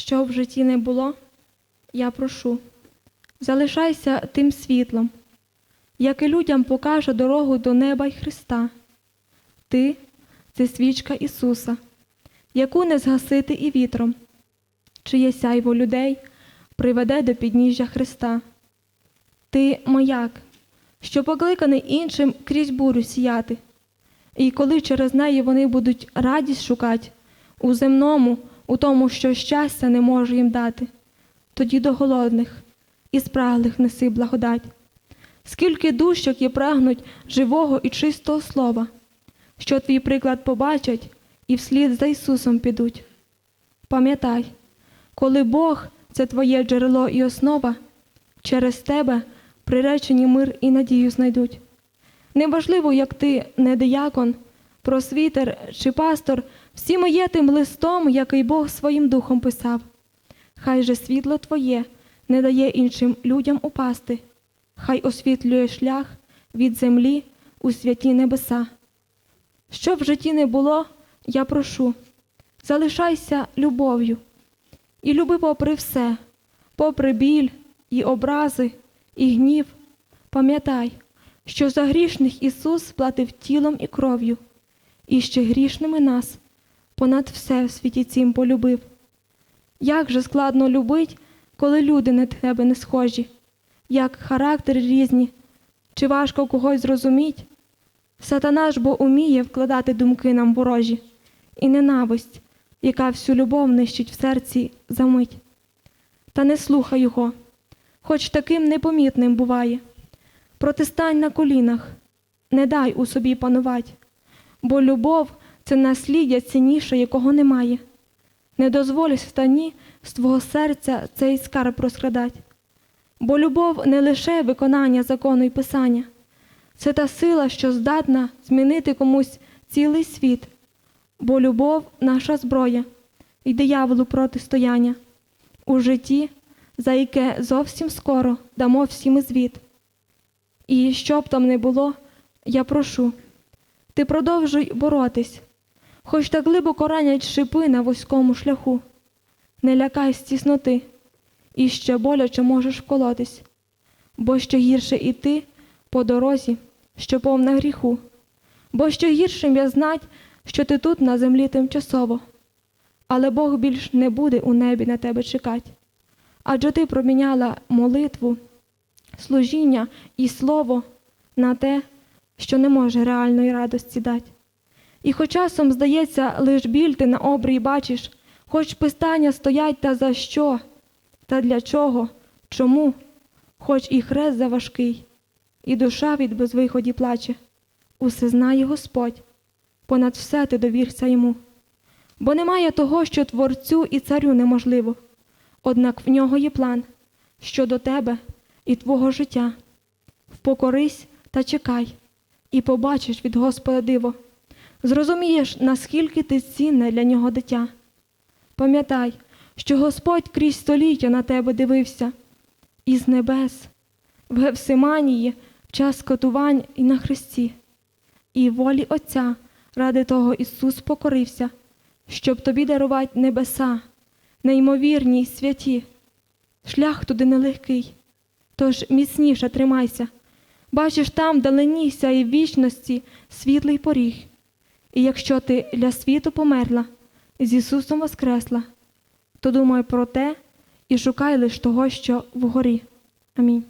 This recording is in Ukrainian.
що в житті не було, я прошу, залишайся тим світлом, яке людям покаже дорогу до неба й Христа. Ти це свічка Ісуса, яку не згасити і вітром, чиє сяйво людей приведе до підніжжя Христа. Ти маяк, що покликаний іншим крізь бурю сіяти. І коли через неї вони будуть радість шукати у земному, у тому, що щастя не може їм дати, тоді до голодних і спраглих неси благодать. Скільки дущок є прагнуть живого і чистого слова, що твій приклад побачать і вслід за Ісусом підуть. Пам'ятай, коли Бог це твоє джерело і основа, через тебе приречені мир і надію знайдуть. Неважливо, як ти не диякон, просвітер чи пастор, всі ми є тим листом, який Бог своїм духом писав. Хай же світло Твоє не дає іншим людям упасти, хай освітлює шлях від землі у святі небеса. Що в житті не було, я прошу, залишайся любов'ю і люби попри все, попри біль і образи, і гнів. Пам'ятай, що за грішних Ісус платив тілом і кров'ю, і ще грішними нас понад все в світі цім полюбив. Як же складно любить, коли люди на тебе не схожі, як характери різні, чи важко когось зрозуміть? Сатана ж бо уміє вкладати думки нам ворожі, і ненависть, яка всю любов нищить в серці за мить. Та не слухай його, хоч таким непомітним буває. Протистань на колінах, не дай у собі панувати, бо любов це насліддя цінніше, якого немає. Не дозволь стані з твого серця цей скарб розкрадать. Бо любов не лише виконання закону і писання, це та сила, що здатна змінити комусь цілий світ, бо любов наша зброя і дияволу протистояння у житті, за яке зовсім скоро дамо всім звіт. І що б там не було, я прошу, ти продовжуй боротись, хоч так глибоко ранять шипи на вузькому шляху. Не лякай з тісноти, і ще боляче можеш вколотись, бо ще гірше іти по дорозі, що повна гріху, бо ще гіршим я знать, що ти тут на землі тимчасово, але Бог більш не буде у небі на тебе чекати. Адже ти проміняла молитву, служіння і слово на те, що не може реальної радості дати. І хоч часом, здається, лиш біль ти на обрій бачиш, хоч питання стоять та за що, та для чого, чому, хоч і хрест заважкий, і душа від безвиході плаче, усе знає Господь, понад все ти довірся йому. Бо немає того, що творцю і царю неможливо, однак в нього є план щодо тебе і твого життя. Впокорись та чекай, і побачиш від Господа диво. Зрозумієш, наскільки ти цінне для нього дитя. Пам'ятай, що Господь крізь століття на тебе дивився, із небес, в Гевсиманії, в час катувань і на хресті, і волі Отця ради того Ісус покорився, щоб тобі дарувати небеса, неймовірні й святі. Шлях туди нелегкий, тож міцніше тримайся. Бачиш там вдалині сяє вічності світлий поріг. І якщо ти для світу померла, з Ісусом воскресла, то думай про те і шукай лиш того, що вгорі. Амінь.